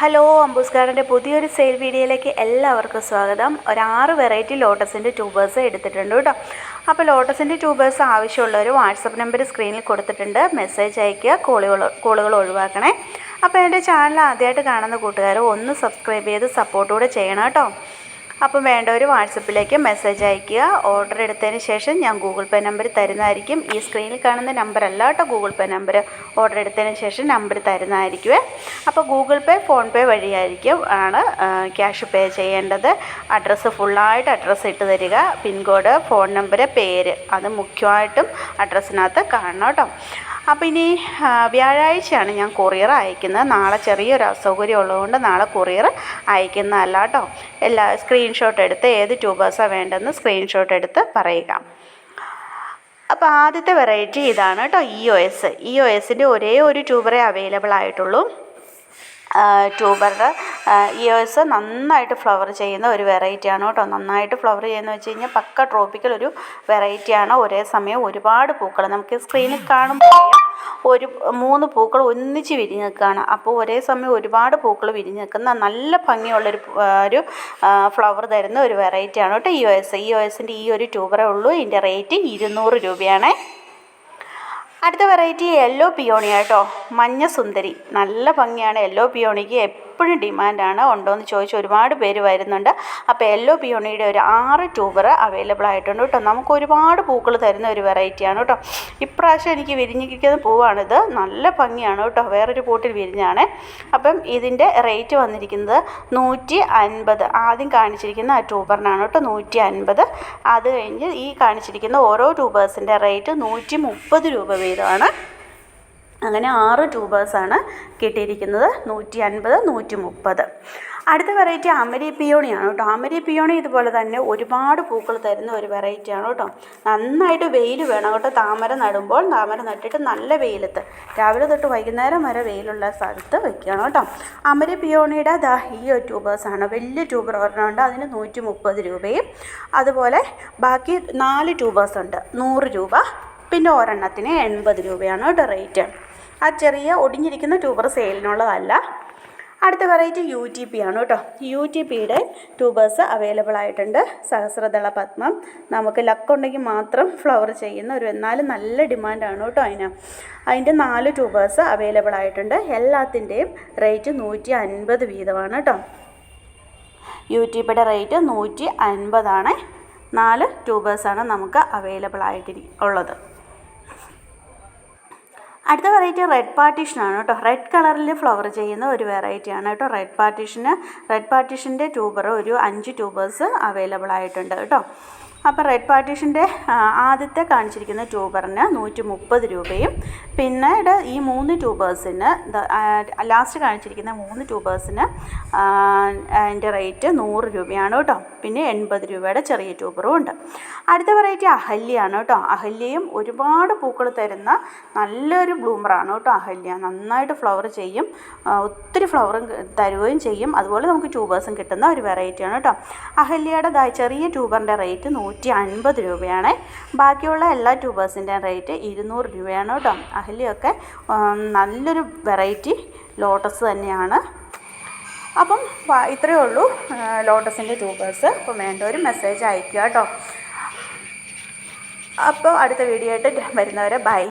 Hello അമ്പൂസ് ഗാർഡന്റെ പുതിയൊരു sale വീഡിയോയിലേക്ക് എല്ലാവർക്കും സ്വാഗതം. ഒരു ആറ് വെറൈറ്റി ലോട്ടസിന്റെ ട്യൂബേഴ്സ് എടുത്തിട്ടുണ്ട് കേട്ടോ. അപ്പോൾ ലോട്ടസിന്റെ ട്യൂബേഴ്സ് ആവശ്യമുള്ളവർ വാട്സപ്പ് നമ്പർ സ്ക്രീനിൽ കൊടുത്തിട്ടുണ്ട്. മെസ്സേജ് അയയ്ക്കുക കോളുകൾ കോളുകൾ ഒഴിവാക്കണേ. അപ്പോൾ എന്റെ ചാനൽ ആദ്യമായിട്ട് കാണുന്ന കൂട്ടുകാർ ഒന്ന് സബ്സ്ക്രൈബ് ചെയ്ത് സപ്പോർട്ടൂടെ ചെയ്യണം കേട്ടോ. അപ്പം വേണ്ടവർ വാട്സപ്പിലേക്ക് മെസ്സേജ് അയയ്ക്കുക. ഓർഡർ എടുത്തതിന് ശേഷം ഞാൻ ഗൂഗിൾ പേ നമ്പർ തരുന്നതായിരിക്കും. ഈ സ്ക്രീനിൽ കാണുന്ന നമ്പർ അല്ല കേട്ടോ ഗൂഗിൾ പേ നമ്പർ. ഓർഡർ എടുത്തതിന് ശേഷം നമ്പർ തരുന്നതായിരിക്കുമേ അപ്പോൾ ഗൂഗിൾ പേ ഫോൺ പേ വഴിയായിരിക്കും ആണ് ക്യാഷ് പേ ചെയ്യേണ്ടത്. അഡ്രസ്സ് ഫുള്ളായിട്ട് അഡ്രസ്സ് ഇട്ട് തരിക. പിൻകോഡ് ഫോൺ നമ്പർ പേര്. അത് മുഖ്യമായിട്ടും അഡ്രസ്സിനകത്ത് കാണണം കേട്ടോ. അപ്പോൾ ഇനി വ്യാഴാഴ്ചയാണ് ഞാൻ കൊറിയർ അയക്കുന്നത്. നാളെ ചെറിയൊരു അസൗകര്യം ഉള്ളതുകൊണ്ട് നാളെ കൊറിയർ അയക്കുന്നതല്ല കേട്ടോ എല്ലാ സ്ക്രീൻഷോട്ട് എടുത്ത് ഏത് ട്യൂബേഴ്സാണ് വേണ്ടതെന്ന് സ്ക്രീൻഷോട്ട് എടുത്ത് പറയുക. അപ്പോൾ ആദ്യത്തെ വെറൈറ്റി ഇതാണ് കേട്ടോ E O S E O എസിന്റെ ഒരേ ഒരു ട്യൂബറേ അവൈലബിൾ ആയിട്ടുള്ളൂ. ട്യൂബറുടെ ഇയേഴ്സ് നന്നായിട്ട് ഫ്ലവർ ചെയ്യുന്ന ഒരു വെറൈറ്റിയാണ് കേട്ടോ. നന്നായിട്ട് ഫ്ലവർ ചെയ്യുന്ന വെച്ച് കഴിഞ്ഞാൽ പക്ക ട്രോപ്പിക്കൽ ഒരു വെറൈറ്റിയാണ് ഒരേ സമയം ഒരുപാട് പൂക്കൾ നമുക്ക് സ്ക്രീനിൽ കാണുമ്പോൾ ഒരു മൂന്ന് പൂക്കൾ ഒന്നിച്ച് വിരിഞ്ഞ് നിൽക്കുകയാണ് അപ്പോൾ ഒരേ സമയം ഒരുപാട് പൂക്കൾ വിരിഞ്ഞ് നിൽക്കുന്ന നല്ല ഭംഗിയുള്ളൊരു ഒരു ഫ്ലവർ തരുന്ന ഒരു വെറൈറ്റിയാണ് കേട്ടോ E O S E O എസിന്റെ ഈ ഒരു ട്യൂബറേ ഉള്ളൂ. ഇതിന്റെ റേറ്റ് ഇരുന്നൂറ് രൂപയാണേ. അടുത്ത വെറൈറ്റി യെല്ലോ പിയോണി കേട്ടോ മഞ്ഞ സുന്ദരി. നല്ല ഭംഗിയാണ് യെല്ലോ പിയോണിക്ക് എപ്പോഴും ഡിമാൻഡാണ്. ഉണ്ടോ എന്ന് ചോദിച്ച് ഒരുപാട് പേര് വരുന്നുണ്ട്. അപ്പോൾ യെല്ലോ പിയോണിയുടെ ഒരു ആറ് ട്യൂബർ അവൈലബിൾ ആയിട്ടുണ്ട് കേട്ടോ. നമുക്ക് ഒരുപാട് പൂക്കൾ തരുന്ന ഒരു വെറൈറ്റിയാണ് കേട്ടോ. ഇപ്രാവശ്യം എനിക്ക് വിരിഞ്ഞിരിക്കുന്ന പൂവാണിത്. നല്ല ഭംഗിയാണ് കേട്ടോ. വേറൊരു പൂട്ടിൽ വിരിഞ്ഞാണ്. അപ്പം ഇതിന്റെ റേറ്റ് വന്നിരിക്കുന്നത് നൂറ്റി അൻപത് ആദ്യം കാണിച്ചിരിക്കുന്ന ആ ട്യൂബറിനാണ് കേട്ടോ. നൂറ്റി അൻപത് അത് കഴിഞ്ഞ് ഈ കാണിച്ചിരിക്കുന്ന ഓരോ ട്യൂബേഴ്സിന്റെ റേറ്റ് നൂറ്റി മുപ്പത് രൂപ വീതമാണ്. അങ്ങനെ ആറ് ട്യൂബേഴ്സാണ് കിട്ടിയിരിക്കുന്നത്. നൂറ്റി അൻപത് നൂറ്റി മുപ്പത് അടുത്ത വെറൈറ്റി അമരി പിയോണിയാണ് കേട്ടോ. അമരി പിയോണി ഇതുപോലെ തന്നെ ഒരുപാട് പൂക്കൾ തരുന്ന ഒരു വെറൈറ്റിയാണ് കേട്ടോ. നന്നായിട്ട് വെയിൽ വേണം കേട്ടോ. താമര നടുമ്പോൾ താമര നട്ടിട്ട് നല്ല വെയിലത്ത്. രാവിലെ തൊട്ട് വൈകുന്നേരം വരെ വെയിലുള്ള സ്ഥലത്ത് വെക്കുകയാണ് കേട്ടോ. അമരി പിയോണിയുടെ ദാ ഈ ഒരു ട്യൂബേഴ്സാണ്. വലിയ ട്യൂബർ ഒരെണ്ണമുണ്ട് അതിന് നൂറ്റി മുപ്പത് രൂപയും അതുപോലെ ബാക്കി നാല് ട്യൂബേഴ്സ് ഉണ്ട് നൂറ് രൂപ. പിന്നെ ഒരെണ്ണത്തിന് എൺപത് രൂപയാണ് കേട്ടോ റേറ്റ്. ആ ചെറിയ ഒടിഞ്ഞിരിക്കുന്ന ട്യൂബർ സെയിലിനുള്ളതല്ല. അടുത്ത വെറൈറ്റി യു ടി പി ആണ് കേട്ടോ. യു ടി പിയുടെ ട്യൂബേഴ്സ് അവൈലബിൾ ആയിട്ടുണ്ട്. സഹസ്രദള പത്മം. നമുക്ക് ലക്കുണ്ടെങ്കിൽ മാത്രം ഫ്ലവർ ചെയ്യുന്ന ഒരു എന്നാലും നല്ല ഡിമാൻഡാണ് കേട്ടോ അതിന്. അതിന്റെ നാല് ട്യൂബേഴ്സ് അവൈലബിൾ ആയിട്ടുണ്ട്. എല്ലാത്തിന്റെയും റേറ്റ് നൂറ്റി അൻപത് വീതമാണ് കേട്ടോ. യു ടി പിയുടെ റേറ്റ് നൂറ്റി അൻപതാണ് നാല് ട്യൂബേഴ്സാണ് നമുക്ക് അവൈലബിൾ ആയിട്ട് ഉള്ളത്. അടുത്ത വെറൈറ്റി റെഡ് പാർട്ടീഷൻ ആണ് കേട്ടോ. റെഡ് കളറിൽ ഫ്ലവർ ചെയ്യുന്ന ഒരു വെറൈറ്റിയാണ് കേട്ടോ. റെഡ് പാർട്ടീഷന് റെഡ് പാർട്ടീഷന്റെ ട്യൂബർ ഒരു അഞ്ച് ട്യൂബേഴ്സ് അവൈലബിൾ ആയിട്ടുണ്ട് കേട്ടോ. അപ്പോൾ റെഡ് പാർട്ടീഷന്റെ ആദ്യത്തെ കാണിച്ചിരിക്കുന്ന ട്യൂബറിന് നൂറ്റി മുപ്പത് രൂപയും പിന്നീട് ഈ മൂന്ന് ട്യൂബേഴ്സിന് ലാസ്റ്റ് കാണിച്ചിരിക്കുന്ന മൂന്ന് ട്യൂബേഴ്സിന് അതിന്റെ റേറ്റ് നൂറ് രൂപയാണ് കേട്ടോ. പിന്നെ എൺപത് രൂപയുടെ ചെറിയ ട്യൂബറും ഉണ്ട്. അടുത്ത വെറൈറ്റി അഹല്യാണ് കേട്ടോ. അഹല്യയും ഒരുപാട് പൂക്കൾ തരുന്ന നല്ലൊരു ബ്ലൂമറാണ് കേട്ടോ അഹല്യ. നന്നായിട്ട് ഫ്ലവർ ചെയ്യും ഒത്തിരി ഫ്ലവറും തരുകയും ചെയ്യും. അതുപോലെ നമുക്ക് ട്യൂബേഴ്സും കിട്ടുന്ന ഒരു വെറൈറ്റിയാണ് കേട്ടോ. അഹല്യയുടെ ചെറിയ ട്യൂബറിന്റെ റേറ്റ് നൂറ്റി അൻപത് രൂപയാണ്. ബാക്കിയുള്ള എല്ലാ ട്യൂബേഴ്സിന്റെയും റേറ്റ് ഇരുന്നൂറ് രൂപയാണ് കേട്ടോ. അഹല്യൊക്കെ നല്ലൊരു വെറൈറ്റി ലോട്ടസ് തന്നെയാണ്. അപ്പം ഇത്രയേ ഉള്ളൂ ലോട്ടസിന്റെ ട്യൂബേഴ്സ്. അപ്പം വേണ്ട ഒരു മെസ്സേജ് അയയ്ക്കുക കേട്ടോ. അപ്പോൾ അടുത്ത വീഡിയോ ആയിട്ട് വരുന്നവരെ ബൈ.